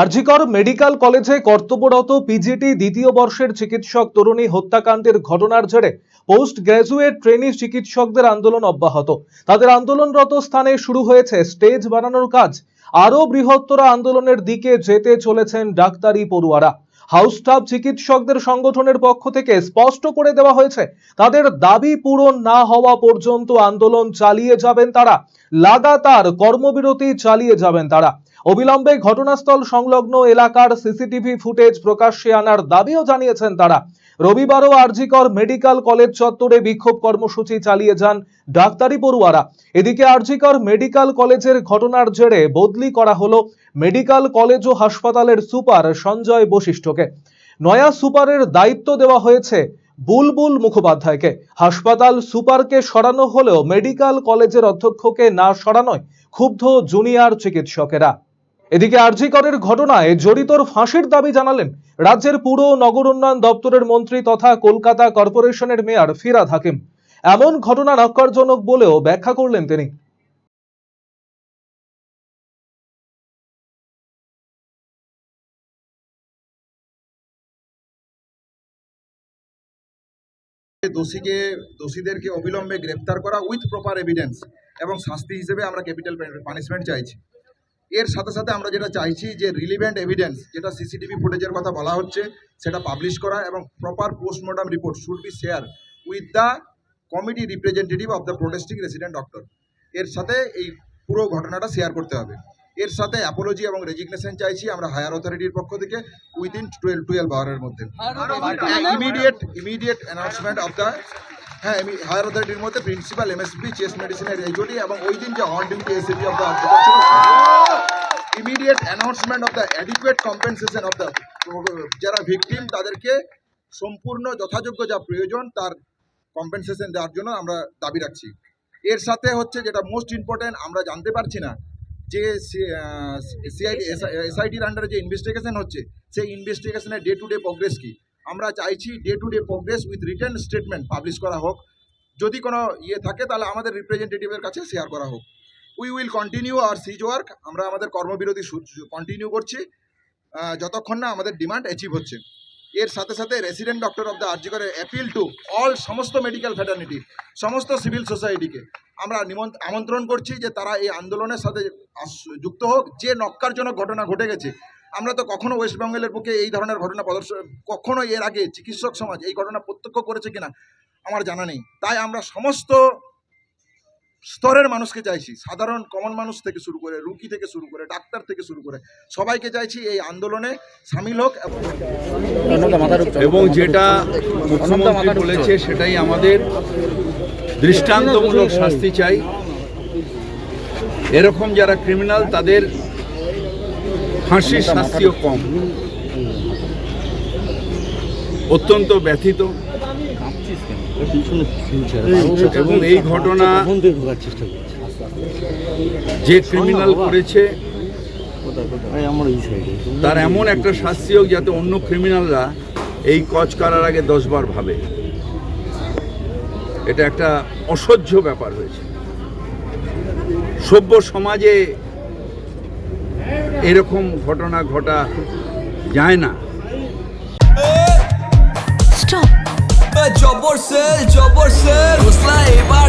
RG Kar medical কলেজে কর্তব্যরত PGT দ্বিতীয় বর্ষের চিকিৎসক তরুণী হত্যাকাণ্ডের ঘটনার জেরে পোস্ট গ্র্যাজুয়েট ট্রেনি চিকিৎসকদের আন্দোলন অব্যাহত। তাদের আন্দোলনরত স্থানে শুরু হয়েছে স্টেজ বানানোর কাজ। আরও বৃহত্তর আন্দোলনের দিকে যেতে চলেছেন ডাক্তারি পড়ুয়ারা। হাউস স্টাফ চিকিৎসকদের সংগঠনের পক্ষ থেকে স্পষ্ট করে দেওয়া হয়েছে, তাদের দাবি পূরণ না হওয়া পর্যন্ত আন্দোলন চালিয়ে যাবেন তারা। লাগাতার কর্মবিরতি চালিয়ে যাবেন তারা। অবিলম্বে ঘটনাস্থল সংলগ্ন এলাকার সিসিটিভি ফুটেজ প্রকাশ্যে আনার দাবিও জানিয়েছেন তারা। রবিবারও আরজিকর মেডিকেল কলেজ চত্বরে বিক্ষোভ কর্মসূচি চালিয়ে যান ডাক্তারি পড়ুয়ারা। এদিকে আরজিকর মেডিকেল কলেজের ঘটনার জেরে বদলি করা হলো মেডিকেল কলেজ ও হাসপাতালের সুপার সঞ্জয় বশিষ্ঠকে। নয়া সুপারের দায়িত্ব দেওয়া হয়েছে বুলবুল মুখোপাধ্যায়কে। হাসপাতাল সুপারকে সরানো হলেও মেডিকেল কলেজের অধ্যক্ষকে না সরানোয় ক্ষুব্ধ জুনিয়র চিকিৎসকেরা। এদিকে আরজিকরের ঘটনায় জড়িতর ফাঁসির দাবি জানালেন রাজ্যের পুর নগর উন্নয়ন দপ্তরের মন্ত্রী তথা কলকাতা কর্পোরেশনের মেয়র ফিরাদ হাকিম। এমন ঘটনা নক্কারজনক বলেও ব্যাখ্যা করলেন তিনি। দোষীকে, দোষীদেরকে অবিলম্বে গ্রেপ্তার করা উইথ প্রপার এভিডেন্স এবং শাস্তি হিসেবে আমরা ক্যাপিটাল পানিশমেন্ট চাইছি। এর সাথে সাথে আমরা যেটা চাইছি যে রিলিভেন্ট এভিডেন্স যেটা সিসিটিভি ফুটেজের কথা বলা হচ্ছে, সেটা পাবলিশ করা এবং proper postmortem report should be share with the committee representative of the protesting resident doctor এর সাথে এই পুরো ঘটনাটা শেয়ার করতে হবে। এর সাথে অ্যাপোলজি এবং রেজিগনেশন চাইছি আমরা হায়ার অথরিটির পক্ষ থেকে উইদিন টুয়েলভ টুয়েলভ আওয়ারের মধ্যে। Immediate immediate announcement of the হ্যাঁ আমি হায়ার অথরিটির মধ্যে প্রিন্সিপাল এমএসপি চেস্ট মেডিসিনের এইচওডি এবং ওই দিন যে on duty ACP of the immediate announcement of the adequate compensation of the যারা ভিকটিম তাদেরকে সম্পূর্ণ যথাযোগ্য যা প্রয়োজন তার কম্পেনসেশন দেওয়ার জন্য আমরা দাবি রাখছি। এর সাথে হচ্ছে যেটা মোস্ট ইম্পর্টেন্ট আমরা জানতে পারছি না যে সিআইডি এসআইটির আন্ডারে যে ইনভেস্টিগেশন হচ্ছে সেই ইনভেস্টিগেশনের ডে টু ডে প্রোগ্রেস কি? আমরা চাইছি day to day progress with return statement publish করা হোক। যদি কোনো ইয়ে থাকে তাহলে আমাদের রিপ্রেজেন্টেটিভের কাছে শেয়ার করা হোক। We will continue our cease work আমরা আমাদের কর্মবিরতি কন্টিনিউ করছি যতক্ষণ না আমাদের ডিমান্ড অ্যাচিভ হচ্ছে। এর সাথে সাথে রেসিডেন্ট ডক্টর অফ দ্য আরজিকরের অ্যাপিল টু অল সমস্ত মেডিকেল ফ্যাটার্নিটি সমস্ত সিভিল সোসাইটিকে আমরা আমন্ত্রণ করছি যে তারা এই আন্দোলনের সাথে যুক্ত হোক, যে নক্কারজনক ঘটনা ঘটে গেছে। আমরা তো কখনো ওয়েস্ট বেঙ্গলের বুকে এই ধরনের ঘটনা প্রদর্শন কখনো এর আগে চিকিৎসক সমাজ এই ঘটনা প্রত্যক্ষ করেছে কিনা, আমার জানা নেই। তাই আমরা সমস্ত স্তরের মানুষকে চাইছি, সাধারণ কমন মানুষ থেকে শুরু করে, রুগী থেকে শুরু করে, ডাক্তার থেকে শুরু করে, সবাইকে চাইছি এই আন্দোলনে সামিল হোক এবং যেটা মুখ্যমন্ত্রী বলেছে সেটাই আমাদের দৃষ্টান্তমূলক শাস্তি চাই। এরকম যারা ক্রিমিনাল তাদের ফাঁসির শাস্তিও কম। অত্যন্ত ব্যথিত। এবং এই ঘটনা যে ক্রিমিনাল করেছে, তার এমন একটা শাস্তি হোক যাতে অন্য ক্রিমিনালরা এই কচ করার আগে দশবার ভাবে। এটা একটা অসহ্য ব্যাপার হয়েছে। সভ্য সমাজে এরকম ঘটনা ঘটা যায় না। স্টপ জবর সেল জবর সেল এবার